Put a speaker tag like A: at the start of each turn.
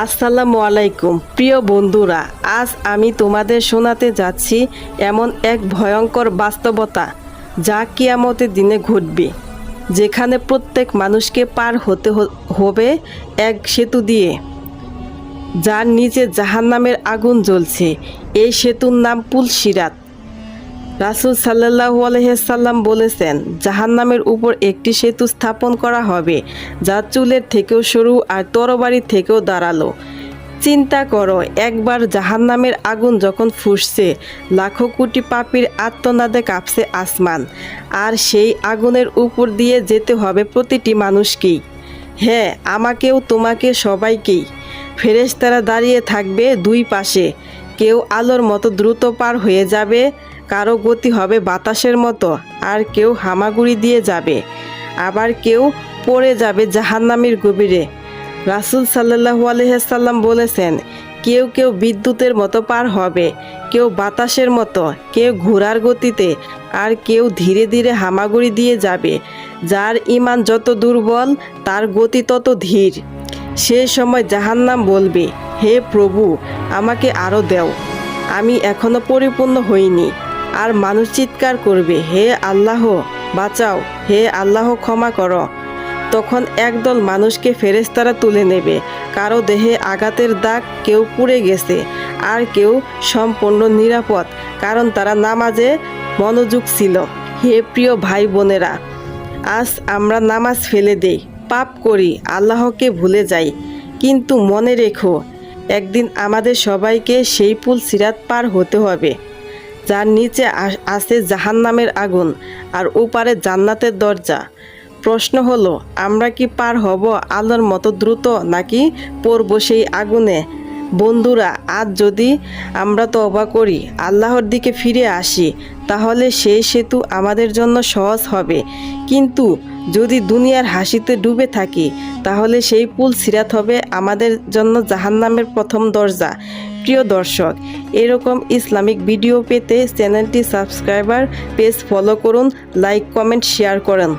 A: আসসালামু আলাইকুম। প্রিয় বন্ধুরা, আজ আমি তোমাদের শোনাতে যাচ্ছি এমন এক ভয়ঙ্কর বাস্তবতা যা কিয়ামতের দিনে ঘটবে, যেখানে প্রত্যেক মানুষকে পার হতে হবে এক সেতু দিয়ে, যার নিচে জাহান্নামের আগুন জ্বলছে। এই সেতুর নাম পুল সিরাত রাসুল সাল্লাহু আলহাম বলেছেন, জাহান্নামের উপর একটি সেতু স্থাপন করা হবে, যা চুলের থেকেও সরু আর তরবারি থেকেও দাঁড়াল। চিন্তা করো, একবার জাহান্নামের আগুন যখন ফুসছে, লাখো কোটি পাপির আত্মনাদে কাঁপছে আসমান, আর সেই আগুনের উপর দিয়ে যেতে হবে প্রতিটি মানুষকেই। হ্যাঁ আমাকেও তোমাকে সবাইকেই। ফেরেশতারা দাঁড়িয়ে থাকবে দুই পাশে। কেউ আলোর মতো দ্রুত পার হয়ে যাবে, কারও গতি হবে বাতাসের মতো, আর কেউ হামাগুড়ি দিয়ে যাবে। আবার কেউ পড়ে যাবে জাহান্নামের গভীরে। রাসুল সাল্লাহু আলহাম বলেছেন, কেউ কেউ বিদ্যুতের মতো পার হবে, কেউ বাতাসের মতো, কেউ ঘোড়ার গতিতে, আর কেউ ধীরে ধীরে হামাগুড়ি দিয়ে যাবে। যার ইমান যত দুর্বল, তার গতি তত ধীর। সে সময় জাহান্নাম বলবে হে প্রভু, আমাকে আরও দেও। আমি এখনও পরিপূর্ণ হইনি। আর মানুষ চিৎকার করবে, হে আল্লাহ, বাঁচাও, হে আল্লাহ, ক্ষমা করো। তখন একদল মানুষকে ফেরেস্তারা তুলে নেবে। কারও দেহে আঘাতের দাগ কেউ পুড়ে গেছে, আর কেউ সম্পূর্ণ নিরাপদ, কারণ তারা নামাজে মনোযোগ ছিল। হে প্রিয় ভাই বোনেরা আজ আমরা নামাজ ফেলে দেই, পাপ করি, আল্লাহকে ভুলে যাই। কিন্তু মনে রেখো একদিন আমাদের সবাইকে সেই পুল সিরাত পার হতে হবে, যার নিচে আছে জাহান নামের আগুন আর ওপারে জান্নাতের দরজা। প্রশ্ন হলো, আমরা কি পার হব আলোর মতো দ্রুত নাকি পড়ব সেই আগুনে? বন্ধুরা, আজ যদি আমরা তওবা করি, আল্লাহর দিকে ফিরে আসি, তাহলে সেই সেতু আমাদের জন্য সহজ হবে। কিন্তু যদি দুনিয়ার হাসিতে ডুবে থাকি, তাহলে সেই পুল সিরাত হবে আমাদের জন্য জাহান্নামের প্রথম দরজা। প্রিয় দর্শক, এরকম ইসলামিক ভিডিও পেতে চ্যানেলটি সাবস্ক্রাইবার, পেজ ফলো করুন, লাইক, কমেন্ট, শেয়ার করেন।